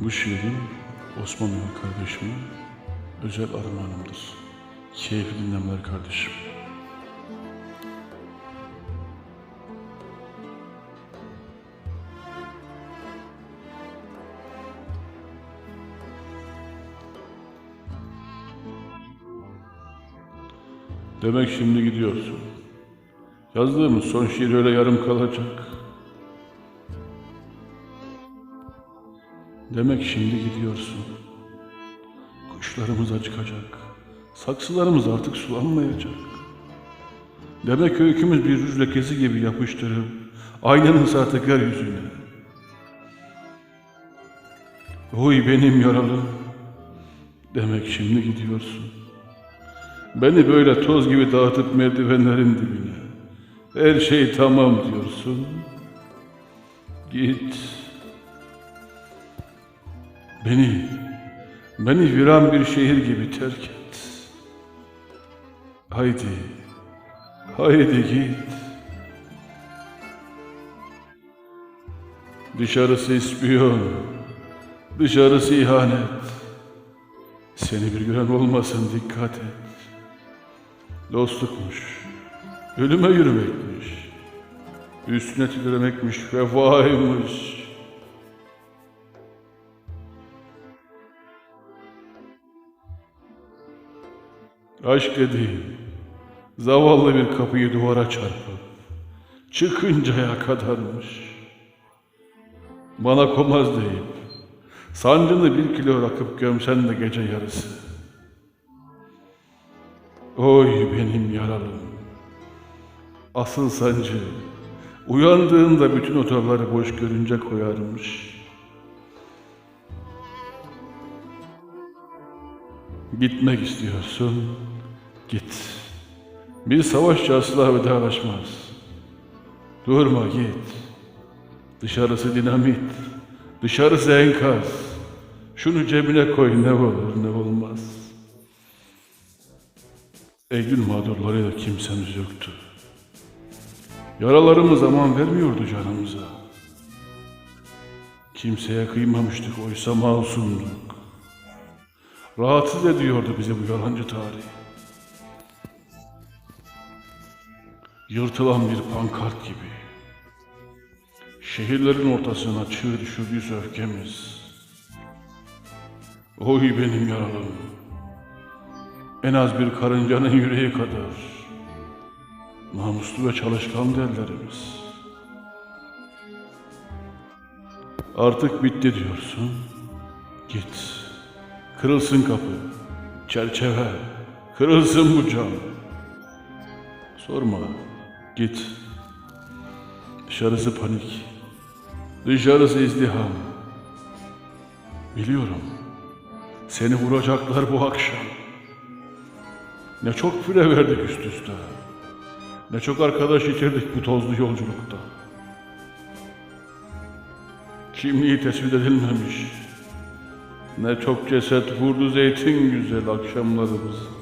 Bu şiirim Osman Ünal kardeşime özel armağanımdır. Keyifli dinlemeler kardeşim. Demek şimdi gidiyorsun. Yazdığımız son şiir öyle yarım kalacak. Demek şimdi gidiyorsun. Kuşlarımız acıkacak. Saksılarımız artık sulanmayacak. Demek öykümüz bir rüz lekesi gibi yapıştırıp aynanın sahtekar yüzüne. Oy benim yaralı. Demek şimdi gidiyorsun. Beni böyle toz gibi dağıtıp merdivenlerin dibine. Her şey tamam diyorsun. Git. Beni, beni viran bir şehir gibi terk et. Haydi, haydi git. Dışarısı ispiyon, dışarısı ihanet. Seni bir gören olmasın dikkat et. Dostlukmuş, ölüme yürümekmiş. Üstüne titremekmiş, vefaymış. Aşk dediğin zavallı bir kapıyı duvara çarpıp çıkıncaya kadarmış. Bana komaz deyip sancını bir kilo rakıp gömsen de gece yarısı. Oy benim yaralım. Asıl sancı uyandığında bütün otoları boş görünce koyarmış. Gitmek istiyorsun, git. Bir savaşçı asla vedalaşmaz. Durma git. Dışarısı dinamit, dışarısı enkaz. Şunu cebine koy ne olur ne olmaz. Eylül mağdurlarıyla kimsemiz yoktu. Yaralarımız aman vermiyordu canımıza. Kimseye kıymamıştık oysa masumduk. Rahatsız ediyordu bizi bu yalancı tarih. Yırtılan bir pankart gibi. Şehirlerin ortasına çığ düşürdüyse öfkemiz. Oy benim yaralım. En az bir karıncanın yüreği kadar. Namuslu ve çalışkan derlerimiz. Artık bitti diyorsun. Git. Kırılsın kapı, çerçeve, kırılsın bu cam. Sorma, git. Dışarısı panik, dışarısı izdiham. Biliyorum, seni vuracaklar bu akşam. Ne çok fire verdik üst üste. Ne çok arkadaş yitirdik bu tozlu yolculukta. Kimliği tespit edilmemiş. Ne çok ceset vurdu zeytin güzel akşamlarımız.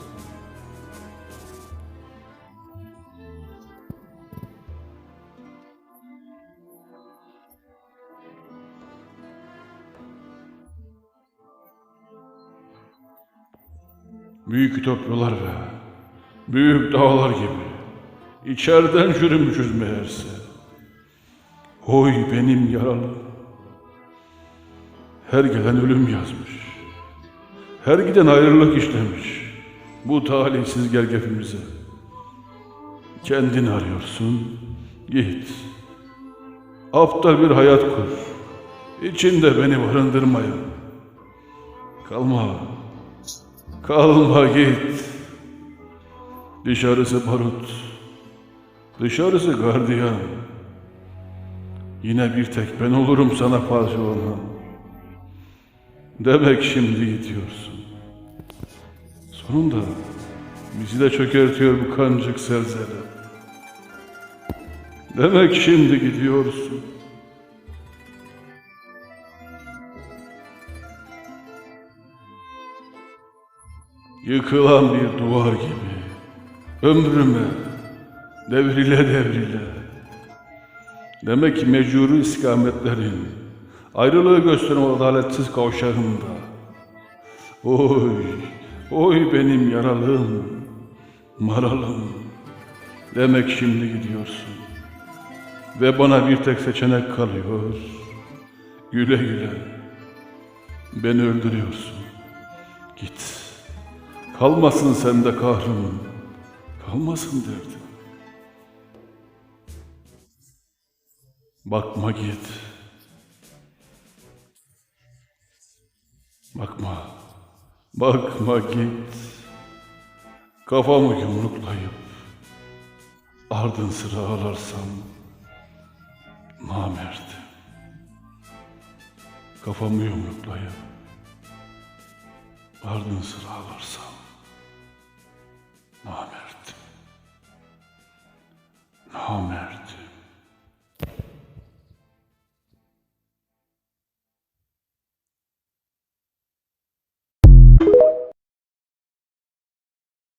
Büyük ütopyalar ve büyük dağlar gibi içeriden çürümüşüz meğerse. Oy benim yaralı. Her gelen ölüm yazmış. Her giden ayrılık işlemiş. Bu talihsiz gergefimize. Kendini arıyorsun, git. Aptal bir hayat kur. İçinde beni barındırmaya. Kalma, kalma git. Dışarısı barut, dışarısı gardiyan. Yine bir tek ben olurum sana padişahım. Demek şimdi gidiyorsun. Sonunda bizi de çökertiyor bu kancık zelzele. Demek şimdi gidiyorsun. Yıkılan bir duvar gibi ömrüme devrile devrile. Demek ki mecuru istikametlerin Ayrılığı gösteren o adaletsiz kavşağımda. Oy, oy benim yaralım, maralım. Demek şimdi gidiyorsun. Ve bana bir tek seçenek kalıyor. Güle güle. Beni öldürüyorsun. Git. Kalmasın sende kahrım. Kalmasın derdim. Bakma git. Bakma. Bakma git. Kafamı yumruklayıp ardın sıra ağlarsam namert. Kafamı yumruklayıp ardın sıra ağlarsam Homer